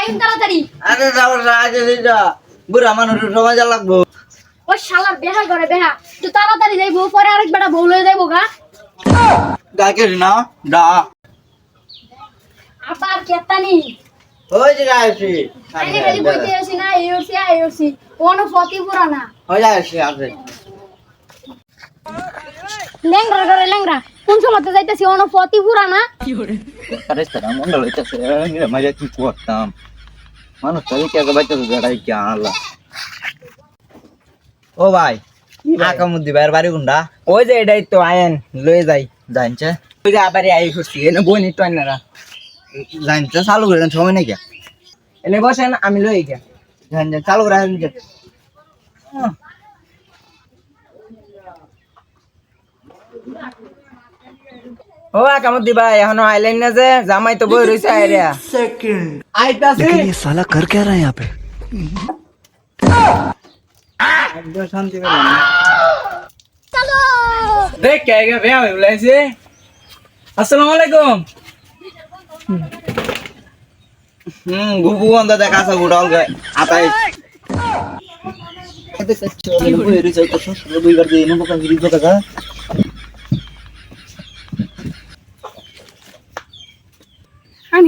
আইন তাড়াতাড়ি। আরে যাও বুড়া মানুষের সময় যা লাগবো। ওই শালার বেহা করে বেহা। তুই তাড়াতাড়ি যাইবো পরে আরেক বেটা বউ লয়ে যাইবো গা। গাকে না ডা আবার কেতানি। ওই যে গাইছি কইতে আসি না কোনো ফতি পুরা না। ওই যাইছি আছে ল্যাংরা করে ল্যাংরা কোন সময় যাইতেছি কোনো ফতি পুরা না। আরে তারা মন্ডল হইতাছে কি করতাম? মানুষ তাদের কে বাইতে বেড়াই কি আনলা ও ভাই আকামুদ্দি ভাইয়ের বাড়ি গুন্ডা ওই যে এটাই তো আয়েন লয়ে যাই। জানছে? ওই যে আবার আই করছি এনে বই নিত আইনারা। জানছে? চালু করে সময় কে? এনে বসেন আমি লয়ে গিয়া। জানছে চালু করে আসেন যে ও কামত দিবা এখনো আইলেন না যে জামাই তো বই রইছে আইরিয়া আইতাছি ये साला कर क्या रहा है यहाँ पे একদম শান্তি পেলাম না দেখ কে গে বে আমি বলাইছি আসসালামু আলাইকুম হুম গুবু গন্ধ দেখা আছে উড়াল গে আতাই এতে চলে বই রইছে তো শ্বশুর দুইবার দিয়ে নবো কাজ রিজ কথা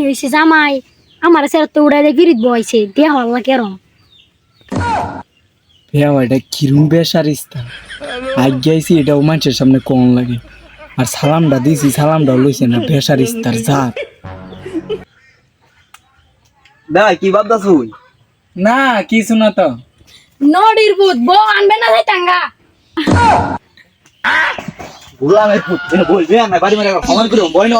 আমি হইছি জামাই। আমার স্যার তো উড়াই দিয়ে বিরিত বইছে। দেহ আল্লাহ কেরম হ্যাঁ এটা কিরম বেসারিস্তা আজ্ঞাইছি এটাও মানুষের সামনে কম লাগে। আর সালামটা দিছি সালামটা লইছে না বেসারিস্তার জাত। ভাই কি তুই? না কিছু না তো। নডির ভূত বউ আনবে না টাঙ্গা। পুত বলবি না বাড়ি মারে ক্ষমা করে বই না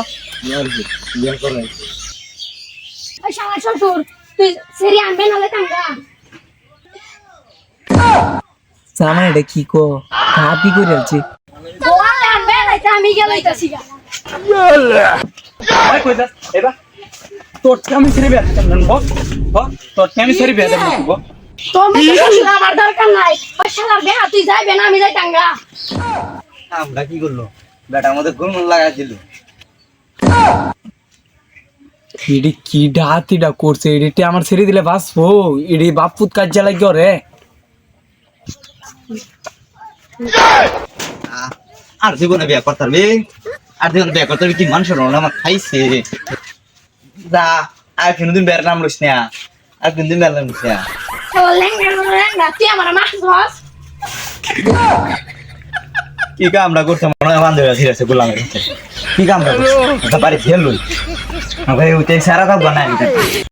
শালা শ্বশুর তুই সেরি আনবে না যাই টাঙ্গা জামাই এটা কি কো? কাপি করে আছি বউ আনলে আনবে নাইতে আমি গেলাইতাছি গা। ভাই কই যাস এবা তোর আমি বল বল তোর আমি না তোর মতো শ্বশুর আমার দরকার নাই। ওই শালার বেহা তুই যাইবে না আমি যাই টাঙ্গা আমরা কি করল? বেটা মধ্যে গুলমুল লাগাই দিল এডি কি ডাতিটা করছে? এডিটি আমার ছেড়ে দিলে বাঁচবো। এডি বাপুত কাজ জ্বালাই রে আর জীবনে বিয়া করতে পারবি আর জীবনে বিয়া করতে পারবি কি মানুষের রোনা আমার খাইছে। যা, আর কোনদিন বের নাম লইস না। আর কোনদিন বের নাম লইস না। তুই আমার কি কামটা করতে মনে হয় বান্ধবী আছে গোলামের কি কামটা করছে বাড়ি ফেল লই ভাই ওইটাই সারা কাপ বানাই